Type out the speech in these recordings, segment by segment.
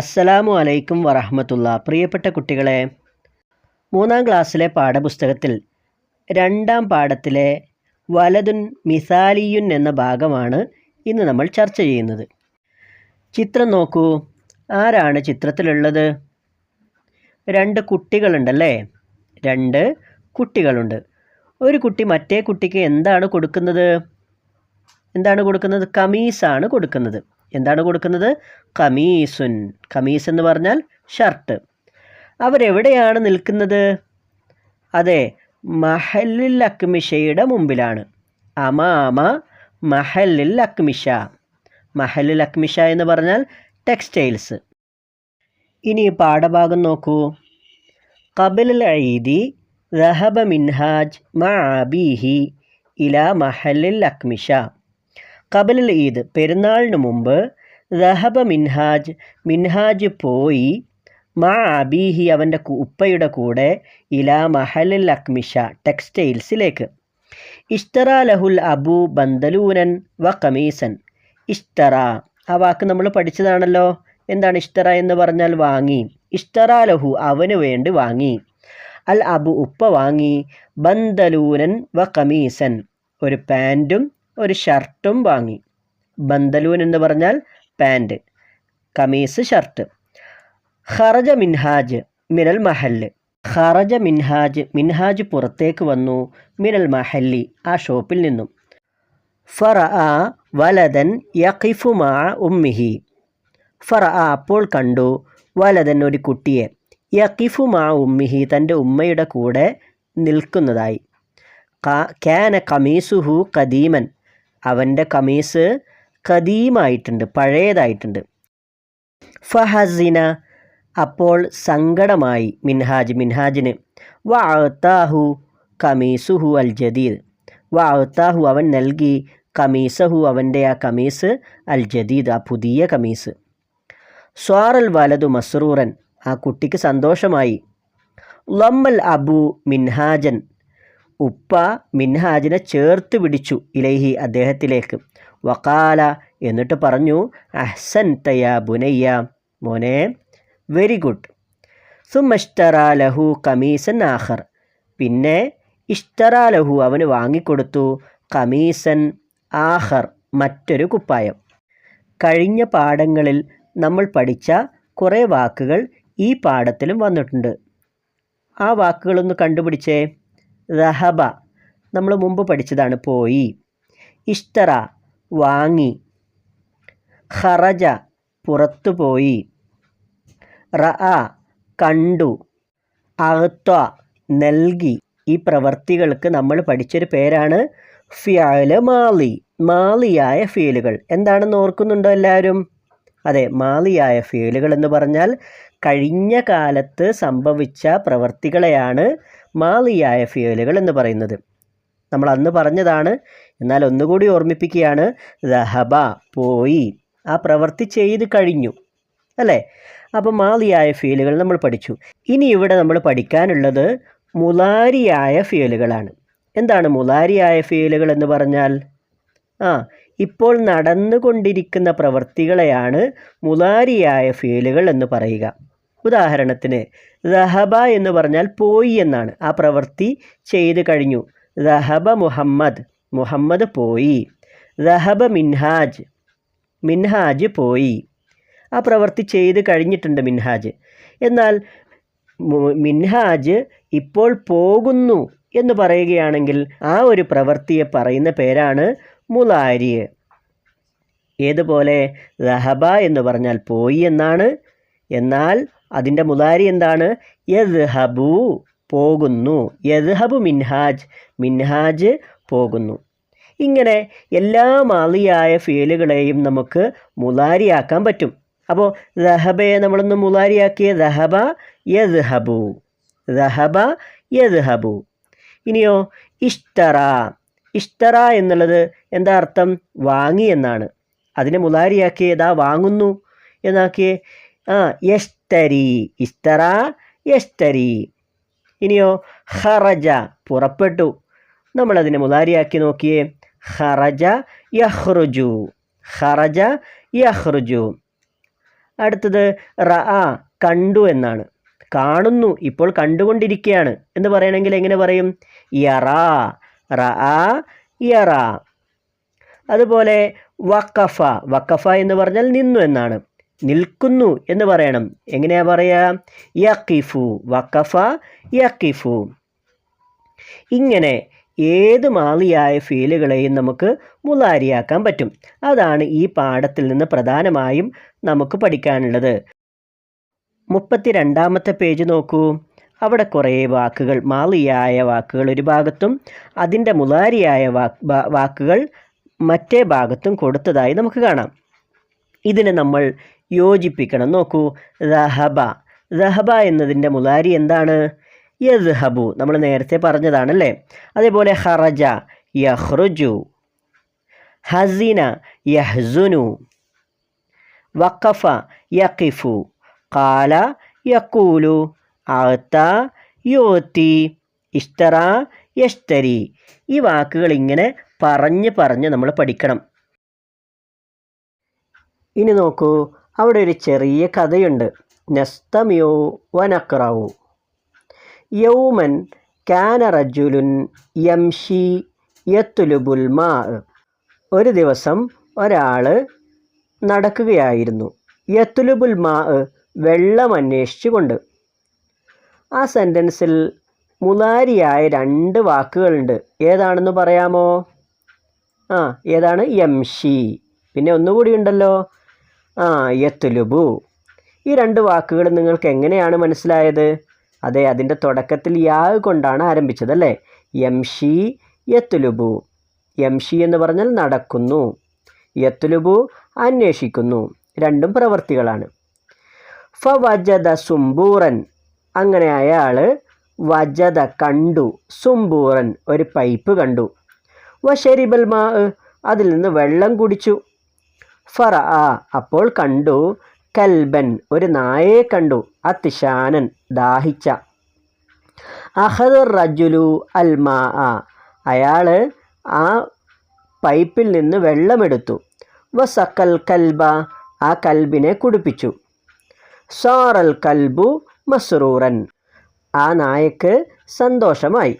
അസ്സലാമു അലൈക്കും വറഹമത്തുള്ള. പ്രിയപ്പെട്ട കുട്ടികളെ മൂന്നാം ക്ലാസ്സിലെ പാഠപുസ്തകത്തിൽ രണ്ടാം പാഠത്തിലെ വലതുൻ മിസാലിയുൻ എന്ന ഭാഗമാണ് ഇന്ന് നമ്മൾ ചർച്ച ചെയ്യുന്നത്. ചിത്രം നോക്കൂ. ആരാണ് ചിത്രത്തിലുള്ളത്? രണ്ട് കുട്ടികളുണ്ടല്ലേ? രണ്ട് കുട്ടികളുണ്ട്. ഒരു കുട്ടി മറ്റേ കുട്ടിക്ക് എന്താണ് കൊടുക്കുന്നത്? എന്താണ് കൊടുക്കുന്നത്? കമീസാണ് കൊടുക്കുന്നത്. എന്താണ് കൊടുക്കുന്നത്? കമീസുൻ. കമീസ് എന്ന് പറഞ്ഞാൽ ഷർട്ട്. അവരെവിടെയാണ് നിൽക്കുന്നത്? അതെ മഹലിൽ അക്മിഷയുടെ മുമ്പിലാണ്. അമാമ മഹലിൽ അക്മിഷ. മഹലിൽ അക്മിഷ എന്ന് പറഞ്ഞാൽ ടെക്സ്റ്റൈൽസ്. ഇനി പാഠഭാഗം നോക്കൂ. കബിൽ ഐദി റഹബ മിൻഹാജ് മഅബീഹി ഇല മഹലിൽ അക്മിഷ. കബലിൽ ഈദ്. പെരുന്നാളിന് മുമ്പ് ദഹബ മിൻഹാജ് മിൻഹാജ് പോയി മാ അബീഹി അവന്റെ ഉപ്പയുടെ കൂടെ ഇലാ മഹലിൽ അക്മിഷ ടെക്സ്റ്റൈൽസിലേക്ക്. ഇഷ്തറ ലഹുൽ അബു ബന്ദലൂനൻ വ കമീസൻ ഇഷ്തറ. ആ വാക്ക് നമ്മൾ പഠിച്ചതാണല്ലോ. എന്താണ് ഇഷ്തറ എന്ന് പറഞ്ഞാൽ വാങ്ങി. ഇഷ്തറ ലഹു അവന് വേണ്ടി വാങ്ങി. അൽ അബു ഉപ്പ വാങ്ങി. ബന്ദലൂനൻ വ കമീസൻ ഒരു പാന്റും ഒരു ഷർട്ടും വാങ്ങി. ബന്തലൂൻ എന്ന് പറഞ്ഞാൽ പാന്റ് കമീസ് ഷർട്ട്. ഖറജ മിൻഹാജ് മിനൽ മഹല്ല്. ഖറജ മിൻഹാജ് മിൻഹാജ് പുറത്തേക്ക് വന്നു മിനൽ മഹല്ലി ആ ഷോപ്പിൽ നിന്നും. ഫറ ആ വലതൻ യഖിഫുമാ ഉമ്മിഹി. ഫറ ആ അപ്പോൾ കണ്ടു വലതൻ ഒരു കുട്ടിയെ. യഖിഫുമാ ഉമ്മിഹി തന്റെ ഉമ്മയുടെ കൂടെ നിൽക്കുന്നതായി. കാന കമീസുഹു കദീമൻ അവന്റെ കമീസ് കദീമായിട്ടുണ്ട് പഴയതായിട്ടുണ്ട്. ഫഹസിന അപ്പോൾ സങ്കടമായി മിൻഹാജ് മിൻഹാജിന് വാത്താഹു കമീസുഹു അൽ ജദീദ് വാഹത്താഹു അവൻ നൽകി കമീസഹു അവന്റെ ആ കമീസ് അൽ ജദീദ് ആ പുതിയ കമീസ്. സ്വാറൽ വലതു മസ്റൂറൻ. ആ കുട്ടിക്ക് സന്തോഷമായി. ലമ്മൽ അബു മിൻഹാജൻ. ഉപ്പ മിൻഹാജിനെ ചേർത്ത് പിടിച്ചു ഇലൈഹി അദ്ദേഹത്തിലേക്ക്. വക്കാല എന്നിട്ട് പറഞ്ഞു അഹ്സൻ തയ്യ ബുനയ്യ മോനെ വെരി ഗുഡ് സുമഷ്ടറ ലഹു കമീസൻ ആഹർ പിന്നെ ഇഷ്തറ ലഹു അവന് വാങ്ങിക്കൊടുത്തു കമീസൻ ആഹർ മറ്റൊരു കുപ്പായം. കഴിഞ്ഞ പാഠങ്ങളിൽ നമ്മൾ പഠിച്ച കുറേ വാക്കുകൾ ഈ പാഠത്തിലും വന്നിട്ടുണ്ട്. ആ വാക്കുകളൊന്ന് കണ്ടുപിടിച്ചേ. റഹബ നമ്മൾ മുമ്പ് പഠിച്ചതാണ് പോയി. ഇഷ്ടറ വാങ്ങി. ഖറജ പുറത്തുപോയി റ കണ്ടു. അഹത്വ നൽകി. ഈ പ്രവർത്തികൾക്ക് നമ്മൾ പഠിച്ചൊരു പേരാണ് ഫിയാൽ മാളി മാളിയായ ഫീലുകൾ എന്താണെന്ന് ഓർക്കുന്നുണ്ടോ എല്ലാവരും? അതെ മാളിയായ ഫീലുകൾ എന്ന് പറഞ്ഞാൽ കഴിഞ്ഞ കാലത്ത് സംഭവിച്ച പ്രവർത്തികളെയാണ് മാലിയായ ഫിയലുകൾ എന്ന് പറയുന്നത്. നമ്മൾ അന്ന് പറഞ്ഞതാണ് എന്നാൽ ഒന്നുകൂടി ഓർമ്മിപ്പിക്കുകയാണ് ദഹബ പോയി. ആ പ്രവൃത്തി ചെയ്ത് കഴിഞ്ഞു അല്ലേ? അപ്പോൾ മാലിയായ ഫീലുകൾ നമ്മൾ പഠിച്ചു. ഇനി ഇവിടെ നമ്മൾ പഠിക്കാനുള്ളത് മുലാരിയായ ഫീലുകളാണ് എന്താണ് മുലാരിയായ ഫീലുകൾ എന്ന് പറഞ്ഞാൽ? ആ ഇപ്പോൾ നടന്നുകൊണ്ടിരിക്കുന്ന പ്രവൃത്തികളെയാണ് മുലാരിയായ ഫീലുകൾ എന്ന് പറയുക. ഉദാഹരണത്തിന് ദഹബ എന്ന് പറഞ്ഞാൽ പോയി എന്നാണ്. ആ പ്രവൃത്തി ചെയ്ത് കഴിഞ്ഞു. ദഹബ മുഹമ്മദ് മുഹമ്മദ് പോയി. ദഹബ മിൻഹാജ് മിൻഹാജ് പോയി. ആ പ്രവൃത്തി ചെയ്ത് കഴിഞ്ഞിട്ടുണ്ട് മിൻഹാജ്. എന്നാൽ മിൻഹാജ് ഇപ്പോൾ പോകുന്നു എന്ന് പറയുകയാണെങ്കിൽ ആ ഒരു പ്രവൃത്തിയെ പറയുന്ന പേരാണ് മുലാരിയ് ഏതുപോലെ? ദഹബ എന്ന് പറഞ്ഞാൽ പോയി എന്നാണ്. എന്നാൽ അതിന്റെ മുതാരി എന്താണ്? യദ്ഹബു പോകുന്നു. യദ്ഹബു മിൻഹാജ്. മിൻഹാജ് പോകുന്നു. ഇങ്ങനെ എല്ലാ മാലിയായ ഫീലുകളെയും നമുക്ക് മുലാരിയാക്കാൻ പറ്റും. അപ്പോൾ ദഹബയെ നമ്മളൊന്ന് മുലാരിയാക്കിയ റഹബ യദ്ഹബു. റഹബ യദ്ഹബു. ഇനിയോ ഇഷ്ടറ ഇഷ്ടറ എന്നുള്ളത് എന്താ അർത്ഥം? വാങ്ങി എന്നാണ്. അതിനെ മുലാരിയാക്കിയതാ വാങ്ങുന്നു. എന്നാക്കിയേ? ആ യസ്തരി ഇസ്തറ യസ്തരി ഇനിയോ ഹറജ പുറപ്പെട്ടു. നമ്മൾ നമ്മളതിനെ മുതാരിയാക്കി നോക്കിയേ. ഹറജ യഹ്റുജു ഹറജ യഹ്റുജു അടുത്തത് റ കണ്ടു എന്നാണ്. കാണുന്നു ഇപ്പോൾ കണ്ടുകൊണ്ടിരിക്കുകയാണ് എന്ന് പറയണമെങ്കിൽ എങ്ങനെ പറയും? യറാ റ യറ. അതുപോലെ വക്കഫ വക്കഫ എന്ന് പറഞ്ഞാൽ നിന്നു എന്നാണ്. നിൽക്കുന്നു എന്ന് പറയണം. എങ്ങനെയാ പറയാ? യക്കിഫു വക്കഫ യക്കിഫു ഇങ്ങനെ ഏത് മാളിയായ ഫീലുകളെയും നമുക്ക് മുലാരിയാക്കാൻ പറ്റും. അതാണ് ഈ പാഠത്തിൽ നിന്ന് പ്രധാനമായും നമുക്ക് പഠിക്കാനുള്ളത്. മുപ്പത്തി രണ്ടാമത്തെ പേജ് നോക്കൂ. അവിടെ കുറേ വാക്കുകൾ മാളിയായ വാക്കുകൾ ഒരു ഭാഗത്തും അതിന്റെ മുലാരിയായ വാക്കുകൾ മറ്റേ ഭാഗത്തും കൊടുത്തതായി നമുക്ക് കാണാം. ഇതിനെ നമ്മൾ യോജിപ്പിക്കണം. നോക്കൂ ദഹബ. ദഹബ എന്നതിന്റെ മുലാരി എന്താണ്? യദ്ഹബു. നമ്മൾ നേരത്തെ പറഞ്ഞതാണല്ലേ? അതേപോലെ ഹറജ യഹ്റുജു. ഹസീന യഹ്സുനു. വഖഫ യഖിഫു. കാല യക്കൂലു അത്ത യോത്തി. ഇഷ്തറ യഷ്തരി. ഈ വാക്കുകൾ ഇങ്ങനെ പറഞ്ഞ് പറഞ്ഞ് നമ്മൾ പഠിക്കണം. ഇനി നോക്കൂ അവിടെ ഒരു ചെറിയ കഥയുണ്ട്. നസ്തമിയോ വനക്രാവു യൗമൻ കാന റജുലുൻ യംഷി യത്തുലുബുൽ മാ ഒരു ദിവസം ഒരാൾ നടക്കുകയായിരുന്നു. യത്തുലുബുൽ മാ വെള്ളം അന്വേഷിച്ചുകൊണ്ട്. ആ സെന്റൻസിൽ മുതാരിയായ രണ്ട് വാക്കുകളുണ്ട്. ഏതാണെന്ന് പറയാമോ? ആ ഏതാണ്? യംഷി. പിന്നെ ഒന്നുകൂടി ഉണ്ടല്ലോ. ആ യത്തുലുബു ഈ രണ്ട് വാക്കുകൾ നിങ്ങൾക്ക് എങ്ങനെയാണ് മനസ്സിലായത്? അതെ അതിന്റെ തുടക്കത്തിൽ യാ കൊണ്ടാണ് ആരംഭിച്ചത് അല്ലേ യംഷി യത്തുലുബു. യംഷി എന്ന് പറഞ്ഞാൽ നടക്കുന്നു. യത്തുലുബു അന്വേഷിക്കുന്നു. രണ്ടും പ്രവൃത്തികളാണ് ഫ വജദ സുംബൂറൻ. അങ്ങനെ അയാൾ വജദ കണ്ടു. സുംബൂറൻ ഒരു പൈപ്പ് കണ്ടു. വശരിബൽ മാ അതിൽ നിന്ന് വെള്ളം കുടിച്ചു. ഫറ അപ്പോൾ കണ്ടു കൽബൻ ഒരു നായയെ കണ്ടു. അതിഷാനൻ ദാഹിച്ച. അഹദ് റജുലു അൽമാ അയാൾ ആ. പൈപ്പിൽ നിന്ന് വെള്ളമെടുത്തു. വസക്കൽ കൽബ ആ കൽബിനെ കുടിപ്പിച്ചു. സോറൽ കൽബു മസ്റൂറൻ. ആ നായക്ക് സന്തോഷമായി.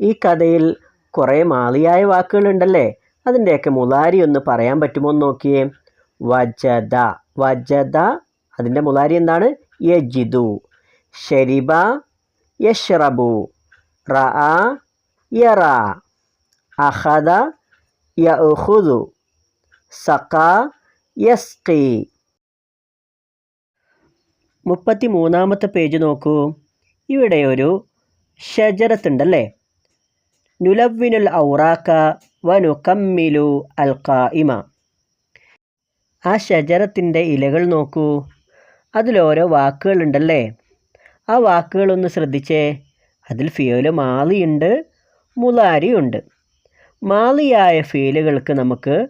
ഈ കഥയിൽ കുറേ മാളിയായ വാക്കുകളുണ്ടല്ലേ? അതിന്റെയൊക്കെ മുലാരി ഒന്ന് പറയാൻ പറ്റുമോ എന്ന് നോക്കിയേ. വജദ വജദ അതിന്റെ മുലാരി എന്താണ്? യജിദു. ഷരിബ യഷ്റബു. റ യറ. അഹദ യഹുദു സഖ യസ്കി മുപ്പത്തി മൂന്നാമത്തെ പേജ് നോക്കൂ. ഇവിടെ ഒരു ഷജരത്തുണ്ടല്ലേ നുലവ്വിനുൽ ഔറാക്ക വനുക്കമ്മിലു അൽ ഖായിമ ആ ഷജറത്തിന്റെ ഇലകൾ നോക്കൂ. അതിലോരോ വാക്കുകളുണ്ടല്ലേ? ആ വാക്കുകളൊന്ന് ശ്രദ്ധിച്ചേ. അതിൽ ഫിയോൽ മാലിയുണ്ട് മുലാരിയുണ്ട് മാലിയായ ഫീലുകൾക്ക് നമുക്ക്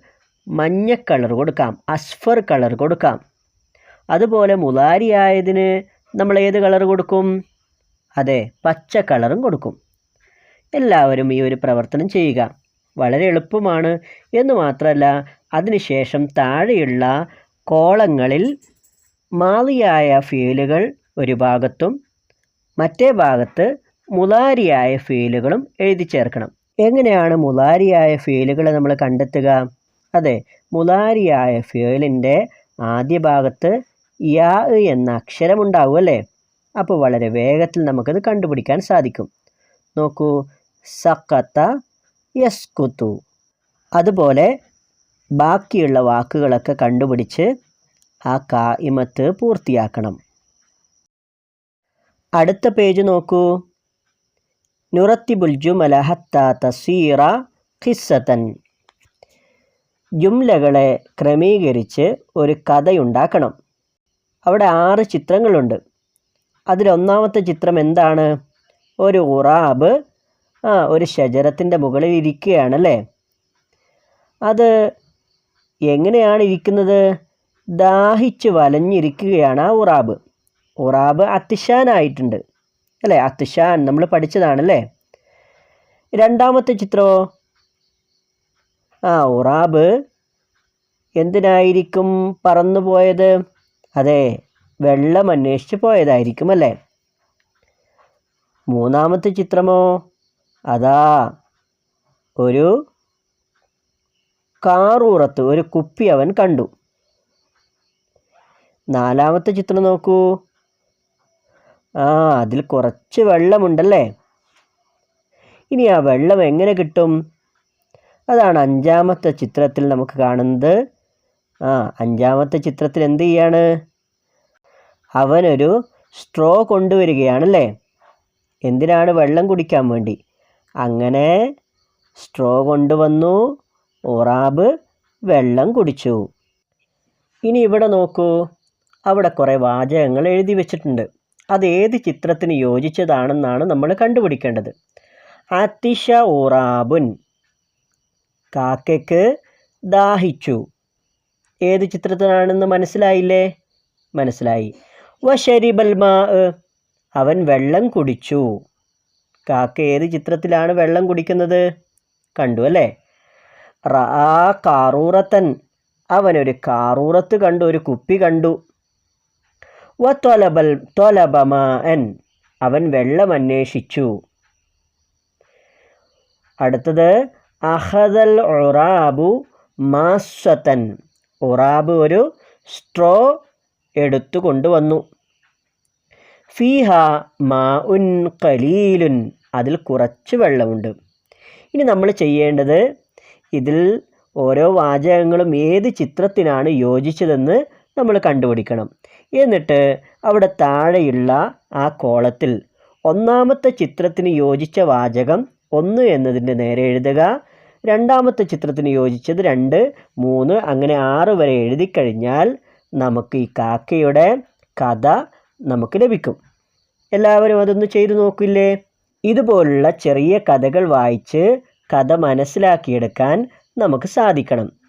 മഞ്ഞ കളർ കൊടുക്കാം അസ്ഫർ കളർ കൊടുക്കാം. അതുപോലെ മുലാരിയായതിന് നമ്മൾ ഏത് കളർ കൊടുക്കും? അതെ പച്ച കളറും കൊടുക്കും. എല്ലാവരും ഈ ഒരു പ്രവർത്തനം ചെയ്യുക. വളരെ എളുപ്പമാണ്. എന്ന് മാത്രമല്ല അതിനുശേഷം താഴെയുള്ള കോളങ്ങളിൽ മാതിയായ ഫീലുകൾ ഒരു ഭാഗത്തും മറ്റേ ഭാഗത്ത് മുലാരിയായ ഫീലുകളും എഴുതി ചേർക്കണം. എങ്ങനെയാണ് മുലാരിയായ ഫീലുകൾ നമ്മൾ കണ്ടെത്തുക? അതെ മുലാരിയായ ഫീലിന്റെ ആദ്യ ഭാഗത്ത് യാ എന്ന അക്ഷരമുണ്ടാവും അല്ലേ? അപ്പോൾ വളരെ വേഗത്തിൽ നമുക്കത് കണ്ടുപിടിക്കാൻ സാധിക്കും. നോക്കൂ സക്കത്ത യസ്കുത്തു അതുപോലെ ബാക്കിയുള്ള വാക്കുകളൊക്കെ കണ്ടുപിടിച്ച് ആ കായിമത്ത് പൂർത്തിയാക്കണം. അടുത്ത പേജ് നോക്കൂ. നുറത്തിബുൽ ജുമല ഹത്ത തസീറ ഖിസ്സത്തൻ ജുംലകളെ ക്രമീകരിച്ച് ഒരു കഥയുണ്ടാക്കണം. അവിടെ ആറ് ചിത്രങ്ങളുണ്ട്. അതിലൊന്നാമത്തെ ചിത്രം എന്താണ്? ഒരു ഉറാബ് ആ ഒരു ശജരത്തിന്റെ മുകളിൽ ഇരിക്കുകയാണല്ലേ? അത് എങ്ങനെയാണ് ഇരിക്കുന്നത്? ദാഹിച്ച് വലഞ്ഞിരിക്കുകയാണ് ആ ഉറാബ്. ഉറാബ് അത്തിഷാനായിട്ടുണ്ട്. അല്ലേ? അത്തിഷാൻ നമ്മൾ പഠിച്ചതാണല്ലേ? രണ്ടാമത്തെ ചിത്രമോ ആ ഉറാബ് എന്തിനായിരിക്കും പറന്നു പോയത്? അതെ വെള്ളം അന്വേഷിച്ച് പോയതായിരിക്കും അല്ലേ? മൂന്നാമത്തെ ചിത്രമോ? അതാ ഒരു കാറൂറത്ത് ഒരു കുപ്പി അവൻ കണ്ടു. നാലാമത്തെ ചിത്രം നോക്കൂ. ആ അതിൽ കുറച്ച് വെള്ളമുണ്ടല്ലേ? ഇനി ആ വെള്ളം എങ്ങനെ കിട്ടും? അതാണ് അഞ്ചാമത്തെ ചിത്രത്തിൽ നമുക്ക് കാണുന്നത്. ആ അഞ്ചാമത്തെ ചിത്രത്തിൽ എന്ത് ചെയ്യാണ്? അവനൊരു സ്ട്രോ കൊണ്ടുവരികയാണല്ലേ? എന്തിനാണ് വെള്ളം കുടിക്കാൻ വേണ്ടി? അങ്ങനെ സ്ട്രോ കൊണ്ടുവന്നു. ഒറാബ് വെള്ളം കുടിച്ചു. ഇനി ഇവിടെ നോക്കൂ. അവിടെ കുറേ വാചകങ്ങൾ എഴുതി വെച്ചിട്ടുണ്ട്. അത് ഏത് ചിത്രത്തിന് യോജിച്ചതാണെന്നാണ് നമ്മൾ കണ്ടുപിടിക്കേണ്ടത്. അതിഷ ഉറാബുൻ കാക്കയ്ക്ക് ദാഹിച്ചു. ഏത് ചിത്രത്തിനാണെന്ന് മനസ്സിലായില്ലേ? മനസ്സിലായി. വശരിബൽ ഷരിബൽമാ അവൻ വെള്ളം കുടിച്ചു. കാക്ക ഏത് ചിത്രത്തിലാണ് വെള്ളം കുടിക്കുന്നത്? കണ്ടു അല്ലേ? റാ കാറൂറത്തൻ. അവനൊരു കാറൂറത്ത് കണ്ടു ഒരു കുപ്പി കണ്ടു. വ തൊലബൽ തൊലബമാൻ അവൻ വെള്ളം അന്വേഷിച്ചു. അടുത്തത് അഹദൽ ഉറാബു മാസ്വത്തൻ ഉറാബ് ഒരു സ്ട്രോ എടുത്തു കൊണ്ടുവന്നു ഫീഹ മാ ഉൻ കലീലുൻ അതിൽ കുറച്ച് വെള്ളമുണ്ട്. ഇനി നമ്മൾ ചെയ്യേണ്ടത് ഇതിൽ ഓരോ വാചകങ്ങളും ഏത് ചിത്രത്തിനാണ് യോജിച്ചതെന്ന് നമ്മൾ കണ്ടുപിടിക്കണം. എന്നിട്ട് അവിടെ താഴെയുള്ള ആ കോളത്തിൽ ഒന്നാമത്തെ ചിത്രത്തിന് യോജിച്ച വാചകം ഒന്ന് എന്നതിന്റെ നേരെ എഴുതുക. രണ്ടാമത്തെ ചിത്രത്തിന് യോജിച്ചത് രണ്ട് മൂന്ന് അങ്ങനെ ആറ് വരെ എഴുതി കഴിഞ്ഞാൽ നമുക്ക് ഈ കാക്കയുടെ കഥ നമുക്ക് ലഭിക്കും. എല്ലാവരും അതൊന്ന് ചെയ്തു നോക്കില്ലേ? ഇതുപോലുള്ള ചെറിയ കഥകൾ വായിച്ച് കഥ മനസ്സിലാക്കിയെടുക്കാൻ നമുക്ക് സാധിക്കണം.